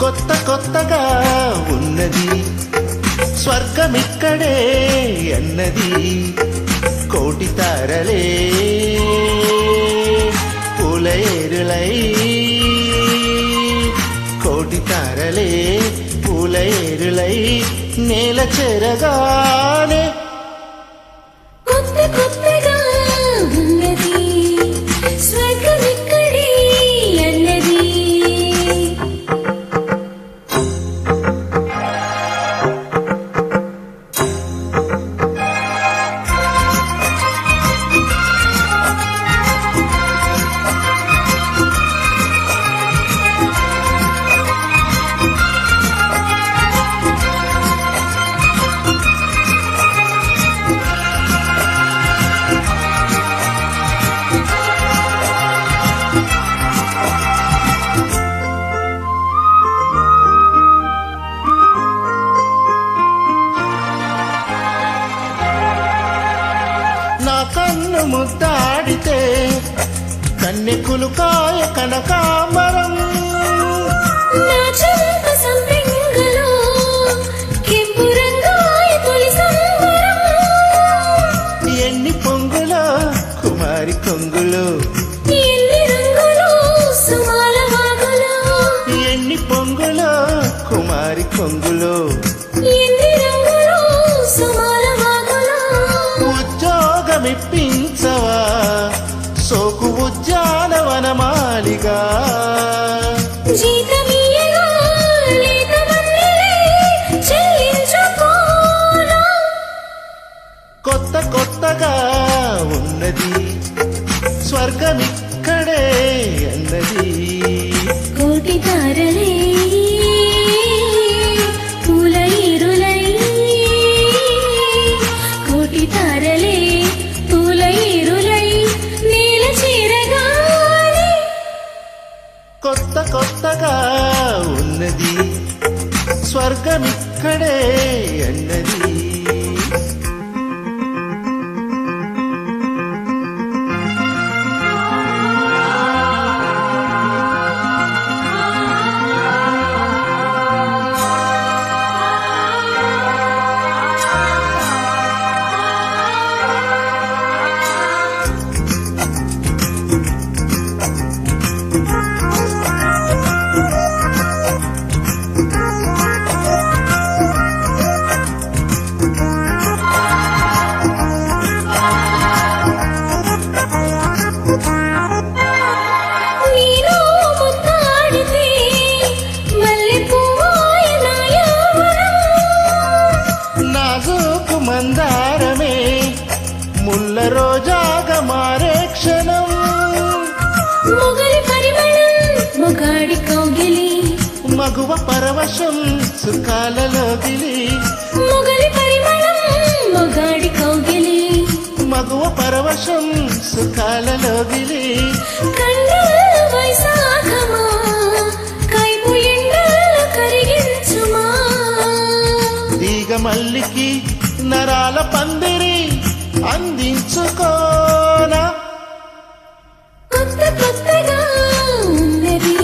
కొత్త కొత్తగా ఉన్నది స్వర్గమిక్కడే. అన్నది కోటి తారలే పూలయేరులై కోటి తారలే పూలయేరులై నేల చెరగానే ముద్దాడితే కన్నెకులు కాయ కనకాంబరం ఎన్ని పొంగులో కుమారి కొంగులో. ఎన్ని పొంగులో కుమారి ఎన్ని ఉద్యానవనమాలిగా కొత్త కొత్తగా ఉన్నది స్వర్గమి కొత్తగా ఉన్నది. స్వర్గమిక్కడే నాజూకు మందారమే ముల్ల రోజాగా మారే క్షణం. మొగలి పరిమళం మొగాడి కౌగిలి. మగువ పరవశం సుఖాలలో గిలి మొగలి పరిమళం మొగాడి కౌగిలి. మగువ పరవశం సుఖాలలో గిలి కండల అందించుకోనా కొత్త కొత్తగా ఉన్నది.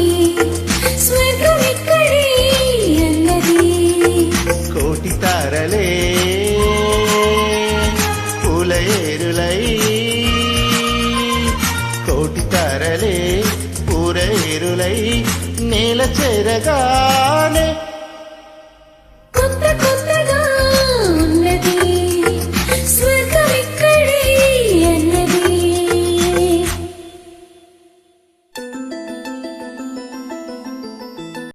స్వర్గం ఇక్కడే అన్నది. కోటి తారలే పూల ఏరులై. కోటి తారలే పూర ఏరులై నేల చేరగానే